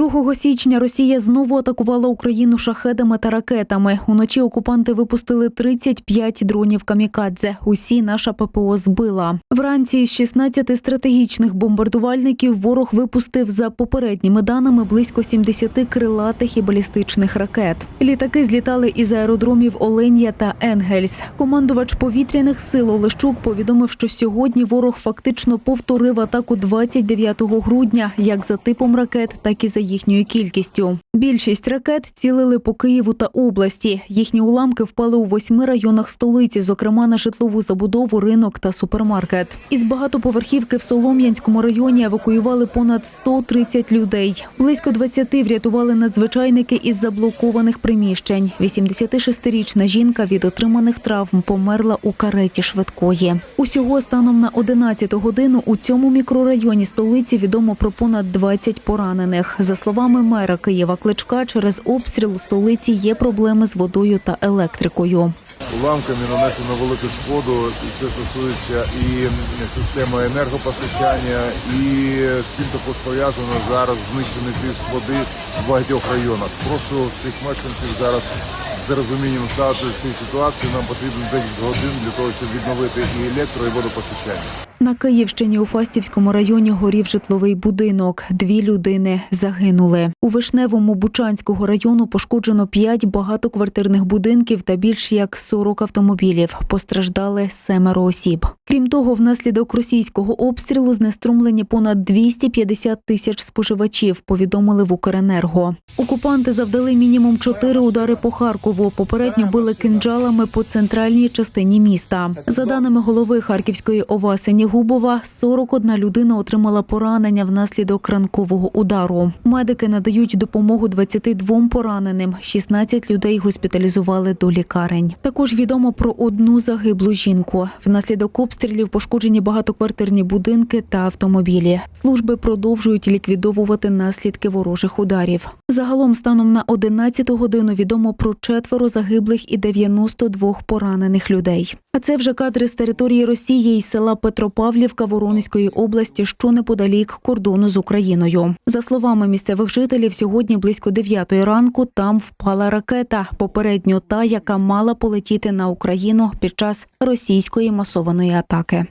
2 січня Росія знову атакувала Україну шахедами та ракетами. Уночі окупанти випустили 35 дронів камікадзе. Усі наша ППО збила. Вранці з 16 стратегічних бомбардувальників ворог випустив за попередніми даними близько 70 крилатих і балістичних ракет. Літаки злітали із аеродромів Оленя та Енгельс. Командувач повітряних сил Олещук повідомив, що сьогодні ворог фактично повторив атаку 29 грудня, як за типом ракет, так і за їхньою кількістю. Більшість ракет цілили по Києву та області. Їхні уламки впали у восьми районах столиці, зокрема на житлову забудову, ринок та супермаркет. Із багатоповерхівки в Солом'янському районі евакуювали понад 130 людей. Близько 20 врятували надзвичайники із заблокованих приміщень. 86-річна жінка від отриманих травм померла у кареті швидкої. Усього станом на 11 годину у цьому мікрорайоні столиці відомо про понад 20 поранених. За словами мера Києва Кличка, через обстріл у столиці є проблеми з водою та електрикою. Уламками нанесено велику шкоду, і це стосується і системи енергопостачання, і цим також пов'язано зараз знищений тиск води в багатьох районах. Прошу всіх мешканців зараз з розумінням ставити цій ситуації. Нам потрібно декілька годин для того, щоб відновити і електро, і водопостачання. На Київщині у Фастівському районі горів житловий будинок. Дві людини загинули. У Вишневому Бучанського району пошкоджено п'ять багатоквартирних будинків та більш як 40 автомобілів. Постраждали семеро осіб. Крім того, внаслідок російського обстрілу знеструмлені понад 250 тисяч споживачів. Повідомили в Укренерго. Окупанти завдали мінімум чотири удари по Харкову. Попередньо били кинджалами по центральній частині міста. За даними голови Харківської ОВА Сенігубова, 41 людина отримала поранення внаслідок ранкового удару. Медики надають допомогу 22 пораненим. 16 людей госпіталізували до лікарень. Також відомо про одну загиблу жінку. Внаслідок обстрілів пошкоджені багатоквартирні будинки та автомобілі. Служби продовжують ліквідовувати наслідки ворожих ударів. Загалом, станом на 11 годину відомо про четверо загиблих і 92 поранених людей. А це вже кадри з території Росії із села Петропавлівка Воронезької області, що неподалік кордону з Україною. За словами місцевих жителів, сьогодні близько 9 ранку там впала ракета, попередньо та, яка мала полетіти на Україну під час російської масованої атаки.